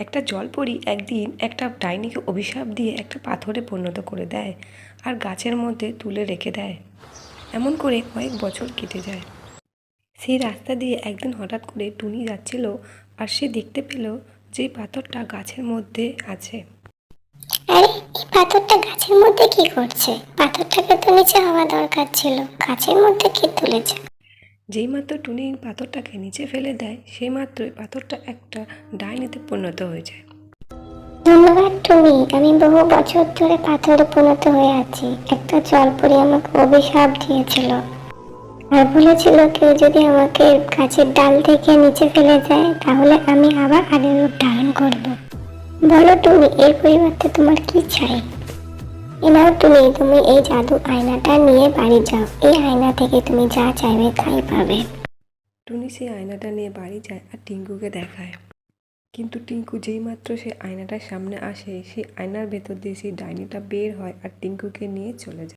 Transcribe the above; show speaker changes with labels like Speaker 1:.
Speaker 1: একটা জল জলপরি একদিন একটা ডাইনিকে অভিশাপ দিয়ে একটা পাথরে পরিণত করে দেয় আর গাছের মধ্যে তুলে রেখে দেয়। এমন করে কয়েক বছর কেটে যায়। সেই রাস্তা দিয়ে একদিন হঠাৎ করে টুনি যাচ্ছিল আর সে দেখতে পেল যে পাথরটা গাছের মধ্যে আছে।
Speaker 2: আরে, এই পাথরটা গাছের মধ্যে কি করছে? পাথরটাকে তো নিচে হওয়া দরকার ছিল। গাছের মধ্যে কি তুলেছে?
Speaker 1: যেই মাত্র টুনি পাথরটাকে নিচে ফেলে দেয় সেই মাত্রই পাথরটা একটা ডাইনিতে পরিণত হয়ে যায়।
Speaker 2: ধন্যবাদ তুমি আমি বহু বছর ধরে পাথরে পরিণত হয়ে আছি। একটা জলপরি আমাকে অভিশাপ দিয়েছিল। আর বলেছিল কেউ যদি আমাকে গাছের ডাল থেকে নিচে ফেলে যায় তাহলে আমি আবার আগের রূপ ধারণ করব। বলো তুমি এর পরিবর্তে তোমার কি চাই? এনাও তুমি তুমি এই জাদু আয়নাটা নিয়ে বাড়ি যাও। এই আয়না থেকে তুমি যা চাইবে তাই পাবে।
Speaker 1: টুনি সেই আয়নাটা নিয়ে বাড়ি যায় আর টিঙ্কুকে দেখায়। কিন্তু টিঙ্কু যেই মাত্র সেই আয়নাটার সামনে আসে, সেই আয়নার ভেতর দিয়ে সেই ডাইনিটা বের হয় আর টিঙ্কুকে নিয়ে চলে যায়।